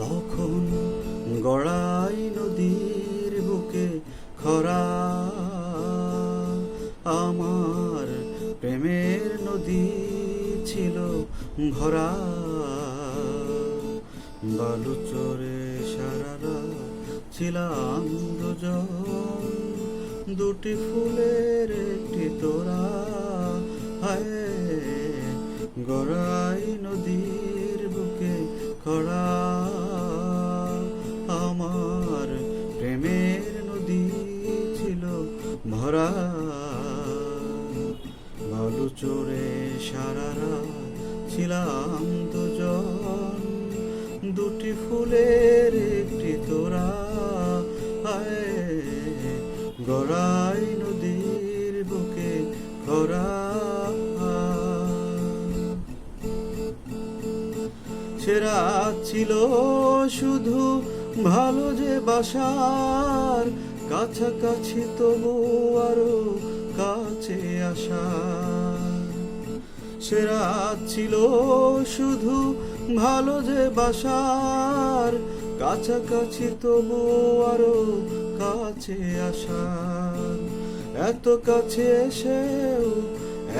তখন গড়াই নদীর বুকে খরা, আমার প্রেমের নদী ছিল ভরা। বালু চরে সারারা ছিলাম দুজন, দুটি ফুলের একটি তোরা হায় গড়াই নদীর বুকে খরা, আমার প্রেমের নদী ছিল ভরা। বালু চোরে সারারা ছিলাম দুজন, দুটি ফুলের একটি তোরা হায়, গড়াই নদীর বুকে খরা। সেরা ছিল শুধু ভালো যে বাসার কাছাকাছি তবু আরও কাছে আসার সেরা ছিল শুধু ভালো যে বাসার কাছাকাছি তবু আরও কাছে আসার এত কাছে এসেও,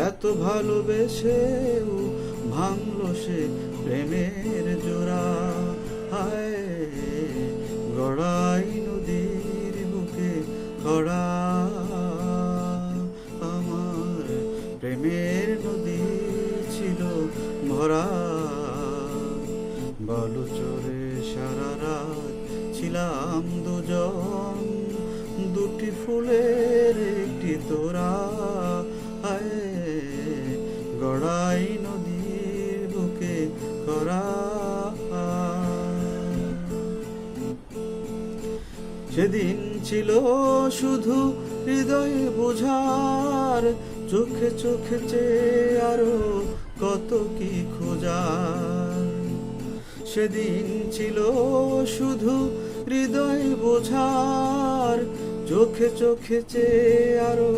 এত ভালোবেসেও ভাঙলো সে প্রেমের জোড়া। হায়, গড়াই নদীর বুকে খড়া আমার প্রেমের নদী ছিল ভরা। বালু চরে সারা রাত ছিলাম দুজন। দুটি ফুলের একটি তোরা গড়াই বুকে করা। সেদিন ছিল শুধু হৃদয়ে বোঝার, চোখে চোখে চেয়ে আরও কত কি খোঁজার। সেদিন ছিল শুধু হৃদয় বোঝার, চোখে চোখে চেয়ে আরও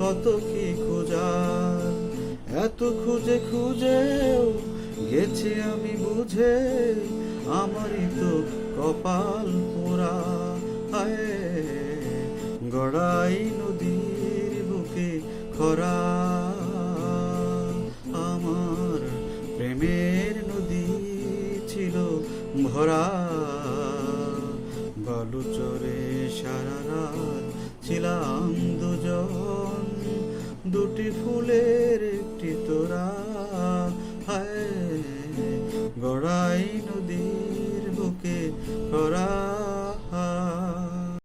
কত কি খোঁজার। এত খুঁজে খুঁজেও গেছি আমি বুঝে, আমারই তো কপাল পোড়া। হায়, গড়াই নদীর বুকে খরা। আমার প্রেমের নদী ছিল ভরা। বালু চরে সারা রাত ছিলাম দুজন। দুটি ফুলের একটি তোরা high.